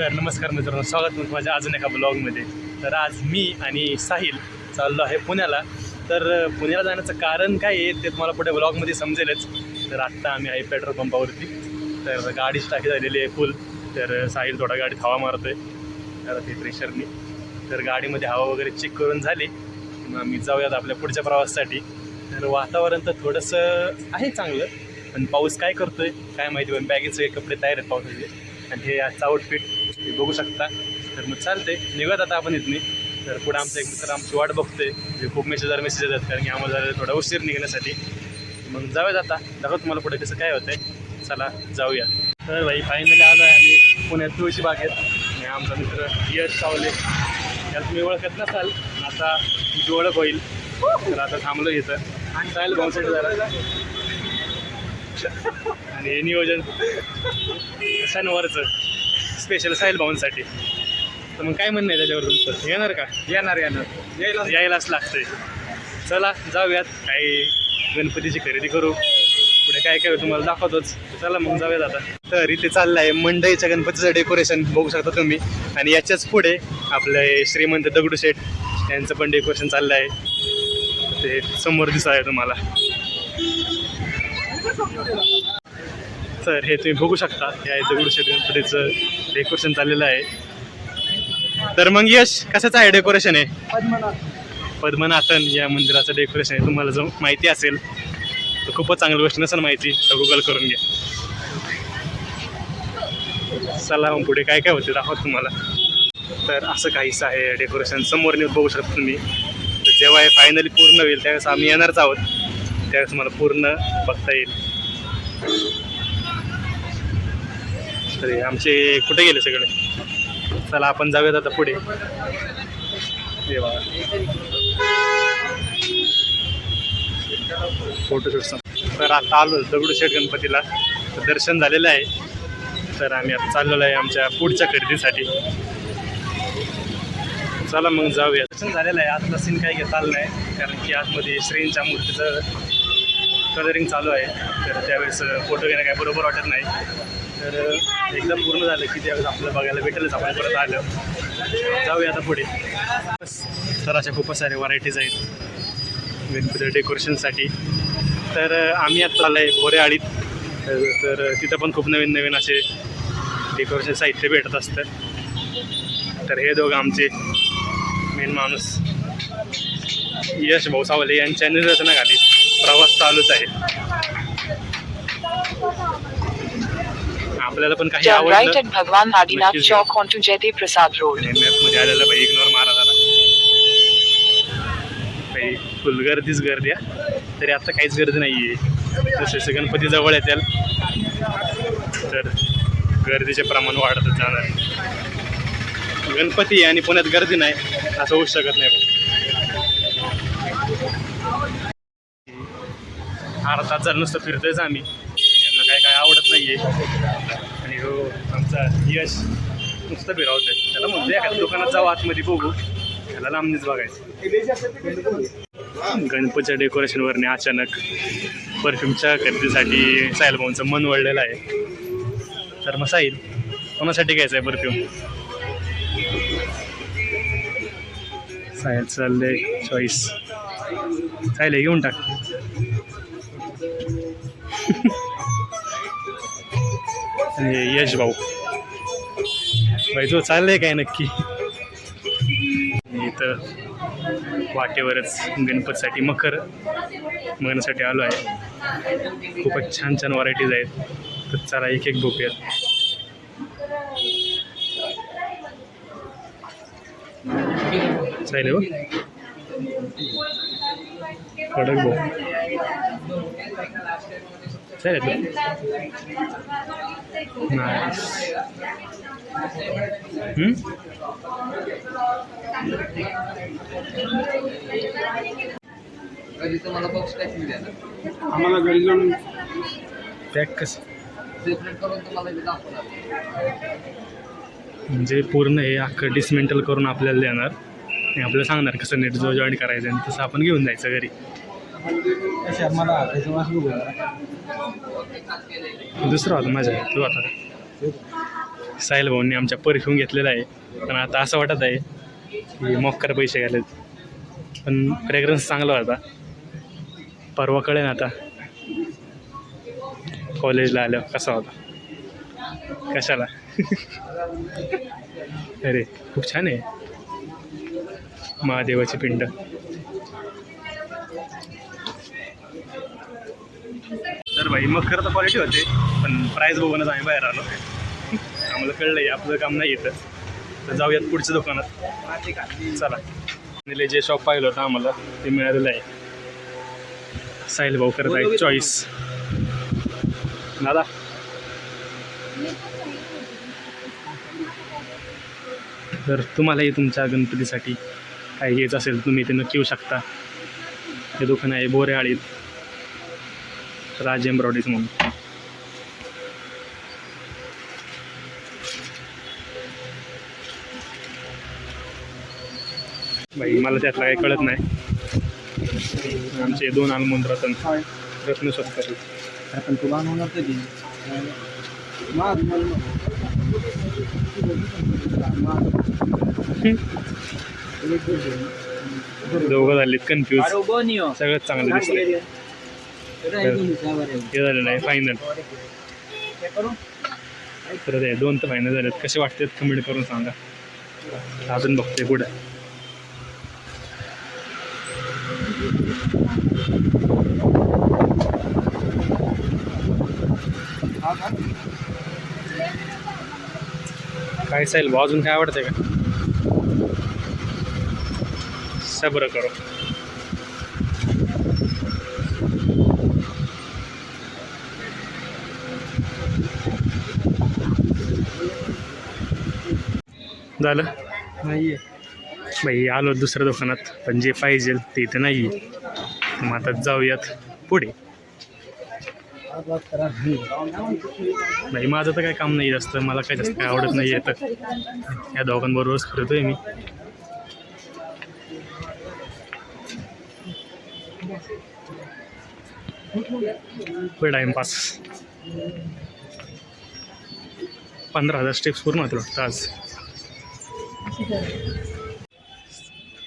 तर नमस्कार मित्रांनो. स्वागत आहे माझ्या अजून एका ब्लॉगमध्ये तर आज मी आणि साहिल चाललो आहे पुण्याला. तर पुण्याला जाण्याचं कारण काय आहे ते तुम्हाला पुढे ब्लॉगमध्ये समजेलच. तर आत्ता आम्ही आहे पेट्रोल पंपावरती. तर गाडीच टाकी झालेली आहे फुल तर साहिल थोडा गाडीत हवा मारतो आहे तर ते प्रेशरनी तर गाडीमध्ये हवा वगैरे चेक करून झाली. मग आम्ही जाऊयात आपल्या पुढच्या प्रवासासाठी. तर वातावरण तर थोडंसं आहे चांगलं. पण पाऊस काय करतोय काय माहिती पण बॅगेचे कपडे तयार आहेत पावसाचे. आणि हे आजचं आउटफिट ते बघू शकता. तर मग चालते निघत आता आपण इथनी. तर पुढे आमचा एक मित्र आमची वाट बघते जे खूप मेसेजदार मेसेज येतात कारण की आम्हाला जरा थोडा उशीर निघण्यासाठी. मग जाऊयात आता. दाखव तुम्हाला पुढे कसं काय होतंय. चला जाऊया. तर भाई फायनली आलो आहे आम्ही. पुण्यात तुळशी बागेत आणि आमचा मित्र यश सावले. यात तुम्ही ओळखत नसाल आता तुमची ओळख होईल. तर आता थांबलो इथं. आणि चालेल भाऊसाठी जरा. आणि हे नियोजन. सणवारचं. स्पेशल साहिल भाऊंसाठी. तर मग काय म्हणणं आहे त्याच्यावर तुमचं? येणार का? येणार येणार. यायला यायलाच लागतंय. चला जाऊयात. काही गणपतीची खरेदी करू. पुढे काय काय तुम्हाला दाखवतोच. चला मग जाऊयात आता. तर इथे चाललं आहे मंडईच्या गणपतीचं डेकोरेशन बघू शकता तुम्ही. आणि याच्याच पुढे आपलं श्रीमंत दगडूशेठ यांचं पण डेकोरेशन चाललं आहे ते समोर दिसत आहे तुम्हाला. तर हे तुम्ही बघू शकता हे दगडूशेठ गणपतीचं डेकोरेशन चाललेलं आहे. तर मग यश कशाचं आहे डेकोरेशन आहे पद्मनाथन या मंदिराचं डेकोरेशन आहे. तुम्हाला जर माहिती असेल तर खूपच चांगली गोष्ट नसेल माहिती तर गुगल करून घ्या. चला मग पुढे काय काय होते दाखवत तुम्हाला. तर असं काहीच आहे डेकोरेशन समोर नेऊन बघू शकता तुम्ही. तर जेव्हा हे फायनली पूर्ण होईल त्यावेळेस आम्ही येणारच आहोत. त्यावेळेस तुम्हाला पूर्ण बघता येईल. तरी आमचे कुठे गेले सगळे? चला आपण जाऊयात आता पुढे. देवा. फोटोशूट तर आता आलो दगडूशेठ गणपतीला. तर दर्शन झालेलं आहे. तर आम्ही आता चाललेलो आहे आमच्या पुढच्या खरेदीसाठी. चला मग जाऊया दर्शन झालेलं आहे. आतला सीन काय चाललं आलं नाही. कारण की आतमध्ये श्रींच्या मूर्तीचं कलरिंग चालू आहे. तर त्यावेळेस फोटो घेणं काय बरोबर वाटत नाही. तर एकदम पूर्ण झालं की त्यावेळेस आपल्याला बघायला भेटेलच. आपण परत आलं. जाऊया आता पुढे. बस तर अशा खूपच सारे व्हरायटीज आहेत. गणपती डेकोरेशनसाठी तर आम्ही आता आलो आहे बोरेआळीत तर तर तिथं पण खूप नवीन नवीन असे डेकोरेशन साहित्य भेटत असतं. तर हे दोघं आमचे मेन माणूस. यश भाऊ सावले यांच्या निदर्शनाखाली प्रवास चालूच आहे. आपल्याला पण काही Turn right आवडलं at Bhagwan Adinath. Chowk onto Jaydev Prasad Road. मॅपमध्ये आलेलं भाई इग्नोर मारा जरा भाई फुल गर्दीच गर्दी आहे तरी आता काहीच गर्दी नाही आहे जसे जसे गणपती जवळ येतील तर गर्दीचे प्रमाण वाढतच जाणार आहे. गणपती आहे आणि पुण्यात गर्दी नाही असं होऊ शकत नाही भाऊ अर्धा तास झालं नुसतं फिरतोयच आम्ही आवडत नाही आहे आणि हो आमचा यश नुसतं आहे त्याला म्हणतो एखाद्या दुकानात जाऊ आतमध्ये बघू. त्याला लांबनीच बघायचं. गणपतीच्या डेकोरेशनवरने अचानक परफ्यूमच्या खरेदीसाठी साहिल भाऊंचं मन वळलेलं आहे. तर मग साहिल कोणासाठी घ्यायचं आहे परफ्यूम साहिल चाललंय चॉईस साहिल घेऊन टाक. आणि हे यश भाऊ. भाई चाललंय काय नक्की? इथं वाटेवरच गणपतीसाठी मखर बघण्यासाठी आलो आहे. खूपच छान छान व्हरायटीज आहेत. तर चला एक एक बघूयात. चालेल हो. कडक भाऊ. द्या आम्हाला घरी जाऊन पॅक कसं? म्हणजे पूर्ण हे अख्खं डिसमेंटल करून आपल्याला देणार. आणि आपल्याला सांगणार कसं नेट जो जॉईन करायचं आणि तसं आपण घेऊन जायचं घरी. मला दुसरा होता माझ्या तो आता. साहिल भाऊंनी आमच्या परफ्यूम घेतलेला आहे. पण आता असं वाटत आहे की मोक्कार पैसे घालेत. पण फ्रेग्रन्स चांगला होता. परवा कळेन आता. कॉलेजला आलं कसा होता. कशाला? अरे खूप छान आहे. महादेवाची पिंड. तर भाई मग खरं तर क्वालिटी होते पण प्राईस बघूनच आम्ही बाहेर आलो. आम्हाला कळलंय आपलं काम नाही येतं तर जाऊयात पुढच्या दुकानात. चला. आणि जे शॉप पाहिलं होतं आम्हाला ते मिळालेलं आहे. साहिल भाऊ करत आहे चॉईस दादा. तर तुम्हालाही तुमच्या गणपतीसाठी काही घ्यायचं असेल तुम्ही ते नक्की येऊ शकता. हे दुकान आहे बोरेआळीत राज एम्ब्रॉयडरीज म्हणून. बाई मला त्यातलं काही कळत नाही. आमचे दोन आलमोंद रतन रत्न स्वतः आपण तुला आणून कधी दोघं झालेत कन्फ्यूज बोनियो सगळंच चांगलं दिसतंय. हे झालेलं आहे फायनल तर ते दोन तर फायनल झालेत. कसे वाटतात कमेंट करून सांगा. अजून बघतोय पुढे. काय चालेल अजून काय आवडतंय का? सबर करो. झालं? नाहीये. बाई आलो दुसऱ्या दुकानात पण जे पाहिजे ते इथं नाही आहे मग आता जाऊयात पुढे. नाही माझं तर काय काम नाही जास्त. मला काय जास्त काय आवडत नाही येतं या दोघांबरोबरच फिरतोय मी. पुढे टाइमपास पंधरा हजार स्टेप्स पूर्ण होतील वाटतं आज.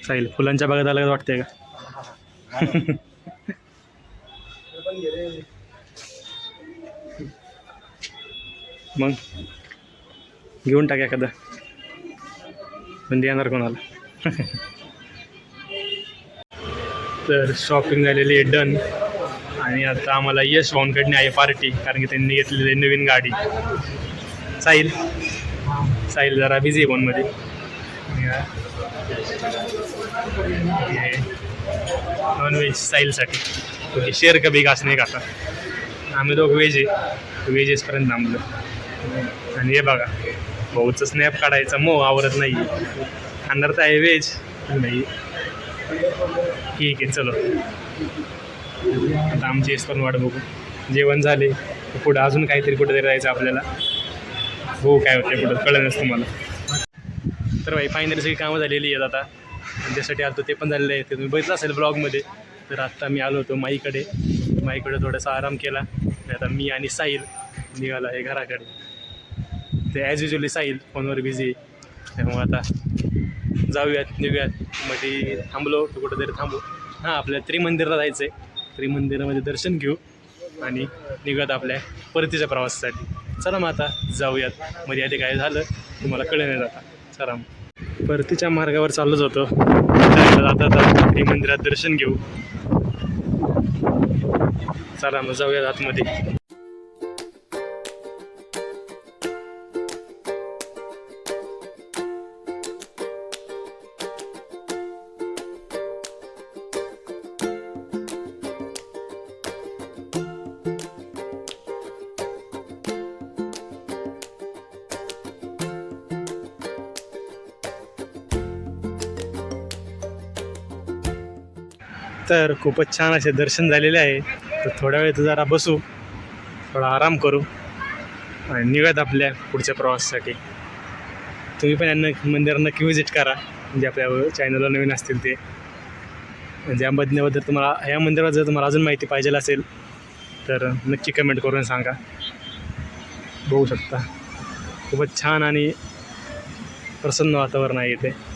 चालेल. फुलांच्या बागेत आलं वाटतंय का? मग घेऊन टाक एखादा. पण देणार कोणाला. तर शॉपिंग झालेली आहे डन आणि आता आम्हाला यश भाऊंकडनं आहे पार्टी कारण की त्यांनी घेतलेली आहे नवीन गाडी. साहिल? साहिल जरा बिझी आहे फोनमध्ये नॉनव्हेज स्टाईलसाठी ओके शेअर कभी घास नाही खाता. आम्ही दोघं व्हेज आहे. व्हेजेसपर्यंत थांबलो. आणि हे बघा भाऊचं स्नॅप काढायचा मो आवरत नाही खाणार तर आहे व्हेज नाही. ठीक आहे चलो. आता आमची पण वाट बघू. जेवण झाले. पुढं अजून काहीतरी कुठेतरी जायचं आपल्याला. हो काय होते पुढं? कळेलच तुम्हाला. तर भाई फायनली सगळी कामं झालेली आहेत आता. आणि त्यासाठी आलो ते पण झालेलं आहे. ते तुम्ही बघितलं असेल ब्लॉगमध्ये तर आत्ता मी आलो होतो माईकडे. माईकडे थोडासा आराम केला. आता मी आणि साहिल निघाला आहे घराकडे. ते ॲज युजली साहिल फोनवर बिझी त्यामुळे आता जाऊयात निघूयात. मध्ये थांबलो तर कुठंतरी थांबू. हां आपल्या त्रिमंदिरला जायचं आहे त्रिमंदिरामध्ये दर्शन घेऊ आणि निघूयात आपल्या परतीच्या प्रवासासाठी. चला मग आता जाऊयात. मध्ये आधी काय झालं तुम्हाला कळेल नाही जाता चला मग परतीच्या मार्गावर चाललोच होतो जाता जाता मंदिरात दर्शन घेऊ. चला मग जाऊयात आतमध्ये. तर खूपच छान असे दर्शन झालेले आहे. तर थोड्या वेळ जरा बसू. थोडा आराम करू. आणि निघत आपल्या पुढच्या प्रवासासाठी. तुम्ही पण यांना मंदिर नक्की व्हिजिट करा. म्हणजे आपल्या चॅनलला नवीन असतील ते. म्हणजे या तुम्हाला या मंदिरात जर तुम्हाला अजून माहिती पाहिजे असेल तर नक्की कमेंट करून सांगा. बघू शकता. खूपच छान आणि प्रसन्न वातावरण आहे इथे.